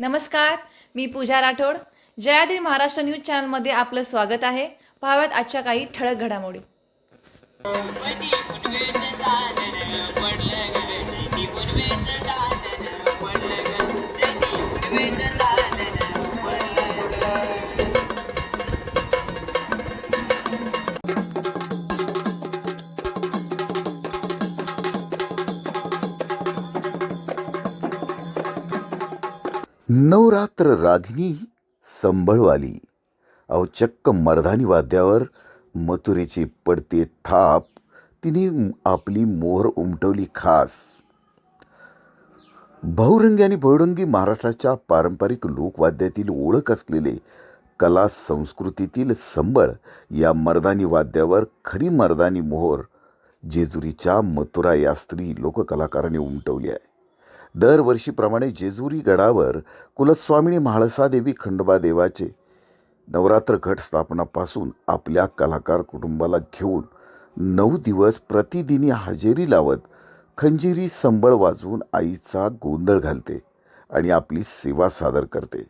नमस्कार मी पूजा राठोड. जयाद्री महाराष्ट्र न्यूज चॅनलमध्ये आपलं स्वागत आहे. पाहाव्यात आजच्या काही ठळक घडामोडी. नवरात्र रागिनी संभळवाली. अहो चक्क मर्दानी वाद्यावर मथुरेची पडते थाप तिने आपली मोहर उमटवली खास. बहुरंगी आणि बहुरंगी महाराष्ट्राच्या पारंपरिक लोकवाद्यातील ओळख असलेले कला संस्कृतीतील संबळ या मर्दानी वाद्यावर खरी मर्दानी मोहर जेजुरीच्या मथुरा या स्त्री लोककलाकारांनी उमटवली आहे. दरवर्षीप्रमाणे जेजुरी गडावर कुलस्वामिनी म्हाळसादेवी खंडोबा देवाचे नवरात्र घट स्थापनापासून आपल्या कलाकार कुटुंबाला घेऊन नऊ दिवस प्रतिदिनी हजेरी लावत खंजिरी संबळ वाजवून आईचा गोंधळ घालते आणि आपली सेवा सादर करते.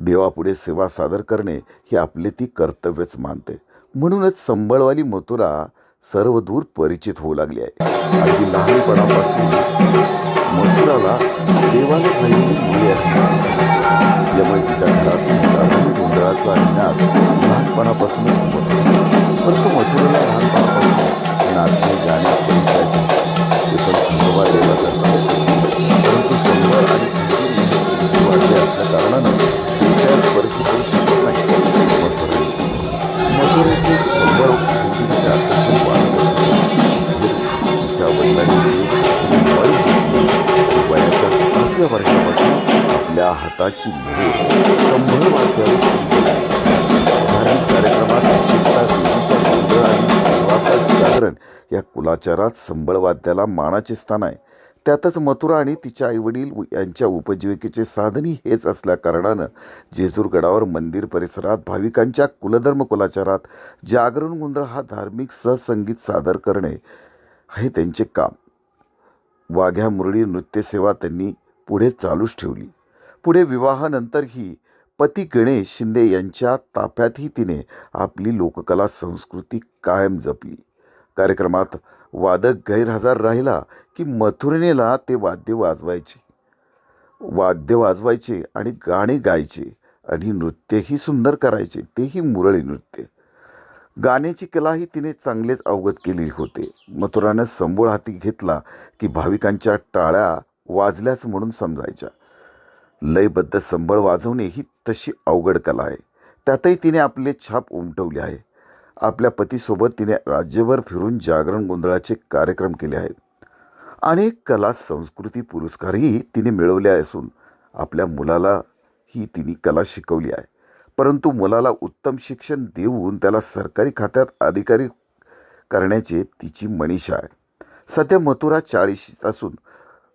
देवापुढे सेवा सादर करणे हे आपले ती कर्तव्यच मानते. म्हणूनच संबळवाली मथुरा सर्वदूर परिचित होऊ लागले आहे. अगदी लहानपणापासून मथुराला देवाला झालेली मुले असण्याची त्यामुळे तिच्या घरातून साधारण गोंधळाचा निनाद लहानपणापासूनच होतो परंतु मथुराला लहानपणापासून नाचणे गाणे परिचयाचे ते पण खंडोबा हाताची मुळे संभळ धार्मिक कार्यक्रमात विशेषतः देवीचा गोंधळ आणि जागरण या कुलाचारात संबळ वाद्याला मानाचे स्थान आहे. त्यातच मथुरा आणि तिच्या आईवडील यांच्या उपजीविकेचे साधनही हेच असल्याकारणानं जेजूरगडावर मंदिर परिसरात भाविकांच्या कुलधर्म कुलाचारात जागरण गोंधळ हा धार्मिक सहसंगीत सादर करणे हे त्यांचे काम. वाघ्या मुरळी नृत्यसेवा त्यांनी पुढे चालूच ठेवली. पुढे विवाहानंतरही पती गणेश शिंदे यांच्या ताफ्यातही तिने आपली लोककला संस्कृती कायम जपली. कार्यक्रमात वादक गैरहजर राहिला की मथुरेनेला ते वाद्य वाजवायचे. वाद्य वाजवायचे आणि गाणे गायचे आणि नृत्यही सुंदर करायचे तेही मुरळी नृत्य. गाण्याची कलाही तिने चांगलेच अवगत केलेली होते. मथुरानं संबोळ हाती घेतला की भाविकांच्या टाळ्या वाजल्याच म्हणून समजायच्या. लयबद्ध संबळ वाजवणे ही तशी अवघड कला आहे. त्यातही तिने आपले छाप उमटवले आहे. आपल्या पतीसोबत तिने राज्यभर फिरून जागरण गोंधळाचे कार्यक्रम केले आहेत. अनेक कला संस्कृती पुरस्कारही तिने मिळवले असून आपल्या मुलाला ही तिने कला शिकवली आहे. परंतु मुलाला उत्तम शिक्षण देऊन त्याला सरकारी खात्यात अधिकारी करण्याचे तिची मनीषा आहे. सध्या मथुरा चाळीस असून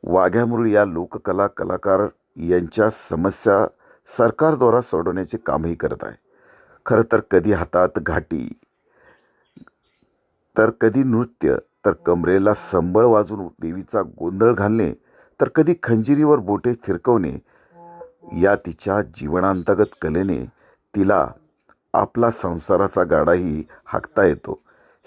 वाघ्यामुरळी या लोककला कलाकार यांच्या समस्या सरकारद्वारा सोडवण्याचे कामही करत आहे. खरं तर कधी हातात घाटी तर कधी नृत्य तर कमरेला संबळ वाजून देवीचा गोंधळ घालणे तर कधी खंजिरीवर बोटे थिरकवणे या तिच्या जीवनांतर्गत कलेने तिला आपला संसाराचा गाडाही हाकता येतो.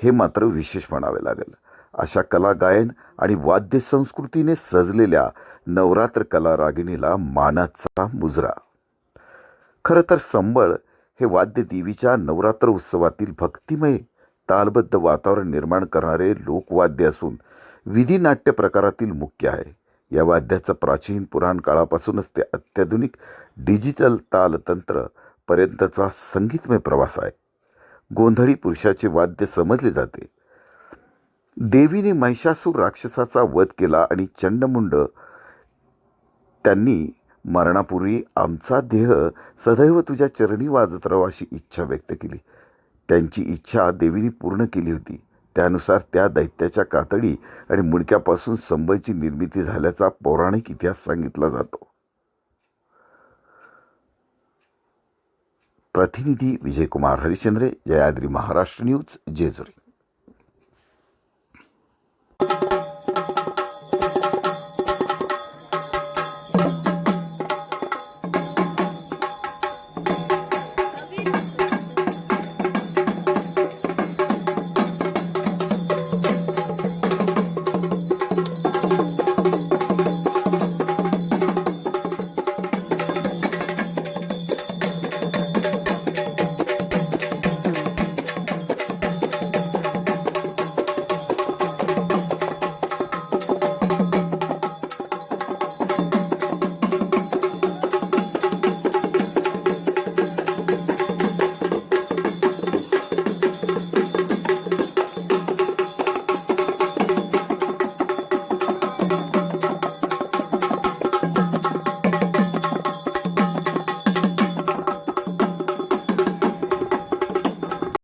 हे मात्र विशेष म्हणावे लागेल. अशा कला गायन आणि वाद्य संस्कृतीने सजलेल्या नवरात्र कला रागिणीला मानाचा मुजरा. खरं तर संबळ हे वाद्य देवीच्या नवरात्र उत्सवातील भक्तिमय तालबद्ध वातावरण निर्माण करणारे लोकवाद्य असून विधी नाट्य प्रकारातील मुख्य आहे. या वाद्याचं प्राचीन पुराण काळापासूनच ते अत्याधुनिक डिजिटल तालतंत्र पर्यंतचा संगीतमय प्रवास आहे. गोंधळी पुरुषाचे वाद्य समजले जाते. देवीने महिषासूर राक्षसाचा वध केला आणि चंडमुंड त्यांनी मरणापूर्वी आमचा देह सदैव तुझ्या चरणी वाजत राहावा अशी इच्छा व्यक्त केली. त्यांची इच्छा देवीने पूर्ण केली होती. त्यानुसार त्या दैत्याच्या कातडी आणि मुडक्यापासून संबळची निर्मिती झाल्याचा पौराणिक इतिहास सांगितला जातो. प्रतिनिधी विजयकुमार हरिश्चंद्रे जयाद्री महाराष्ट्र न्यूज जेजुरी.